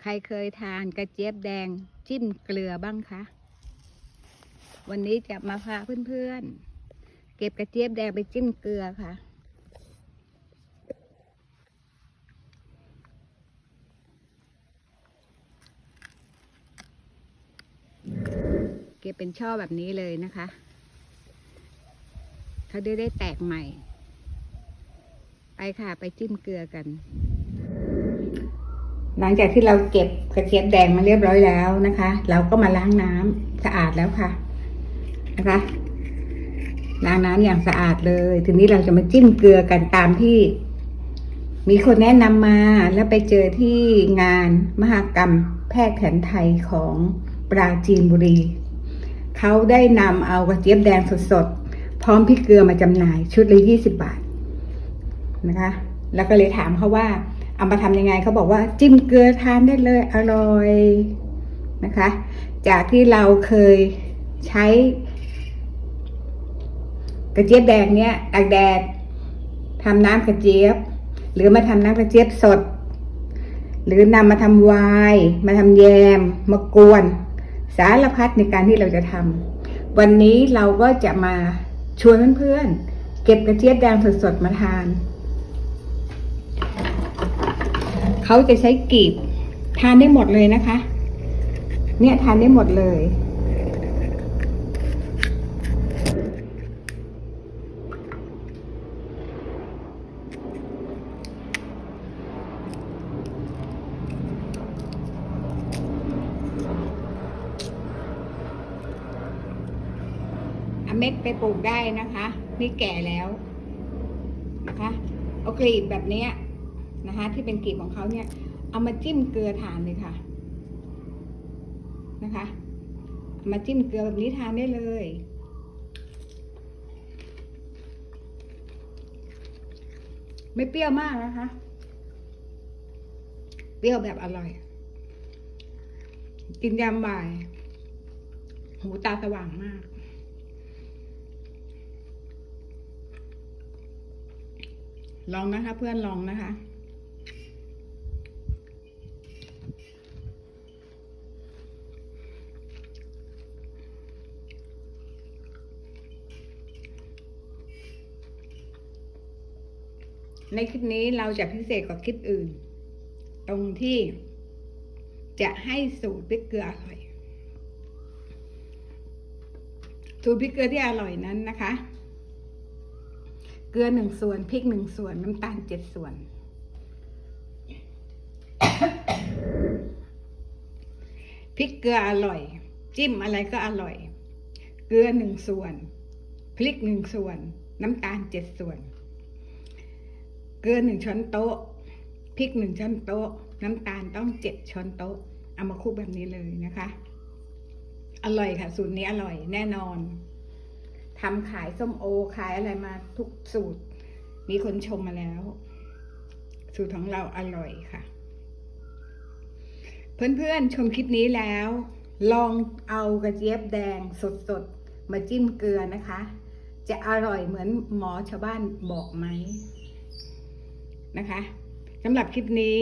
ใครเคยทานกระเจี๊ยบแดงจิ้มเกลือบ้างคะ วันนี้จะมาพาเพื่อนๆ เก็บกระเจี๊ยบแดงไปจิ้มเกลือค่ะ เก็บเป็นช่อแบบนี้เลยนะคะ เขาได้ได้แตกใหม่ ไปค่ะไปจิ้มเกลือกัน หลังจากที่เราเก็บกระเทียมแดงมาเรียบร้อยแล้วนะคะ เราก็มาล้างน้ำสะอาดแล้วค่ะนะคะล้างน้ำอย่างสะอาดเลย ทีนี้เราจะมาจิ้มเกลือกันตามที่ มีคนแนะนำมาแล้วไปเจอที่งานมหกรรมแพทย์แผนไทยของปราจีนบุรี เขาได้นำเอากระเจี๊ยบแดงสดๆ พร้อมพริกเกลือมาจำหน่ายชุดละยี่สิบบาทนะคะ แล้วก็เลยถามเขาว่า เอามาทำยังไงเขาบอกว่าจิ้มเกลือทานได้เลยอร่อยนะคะ จากที่เราเคยใช้ กระเจี๊ยบแดงเนี้ยตากแดดทำน้ำกระเจี๊ยบ หรือมาทำน้ำกระเจี๊ยบสด หรือนำมาทำวน์มาทำแยม มากวน สารพัดในการที่เราจะทำวันนี้เราก็จะมาชวนเพื่อนๆเก็บกระเจี๊ยบแดงสดๆมาทาน เขาจะใช้กีบ ทานได้หมดเลยนะคะ เนี่ยทานได้หมดเลยเอาเม็ดไปปลูกได้นะคะ นี่แก่แล้วนะคะ เอากลีบแบบนี้ นะคะที่เป็นกลีบของเขาเนี่ย เอามาจิ้มเกลือทานเลยค่ะ นะคะามาจิ้มเกลือแบบนี้ทานได้เลยไม่เปรี้ยวมากนะคะ เปรี้ยวแบบอร่อย กินยามบ่าย หูตาสว่างมาก ลองนะคะเพื่อนลองนะคะ ในคลิปนี้เราจะพิเศษกว่าคลิปอื่น ตรงที่จะให้สูตรพริกเกลืออร่อย สูตรพริกเกลือที่อร่อยนั้นนะคะ เกลือหนึ่งส่วนพริกหนึ่งส่วนน้ำตาลเจ็ดส่วน พริกเกลืออร่อย จิ้มอะไรก็อร่อย เกลือหนึ่งส่วน พริกหนึ่งส่วน น้ำตาลเจ็ดส่วน เกลือหนึ่งช้อนโต๊ะพริกหนึ่งช้อนโต๊ะ น้ำตาลต้องเจ็ดช้อนโต๊ะ เอามาคลุกแบบนี้เลยนะคะ อร่อยค่ะ สูตรนี้อร่อยแน่นอนทำขายส้มโอขายอะไรมาทุกสูตร มีคนชมมาแล้ว สูตรของเราอร่อยค่ะ เพื่อนๆชมคลิปนี้แล้ว ลองเอากระเจี๊ยบแดงสดๆ มาจิ้มเกลือนะคะ จะอร่อยเหมือนหมอชาวบ้านบอกไหม นะคะสำหรับคลิปนี้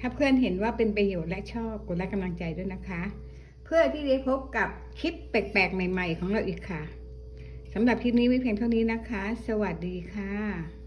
ถ้าเพื่อนเห็นว่าเป็นประโยชน์และชอบกดไลค์กำลังใจด้วยนะคะ เพื่อที่จะพบกับคลิปแปลกๆ ใหม่ ๆ ของเราอีกค่ะสำหรับคลิปนี้ไม่เพียงเท่านี้นะคะ สวัสดีค่ะ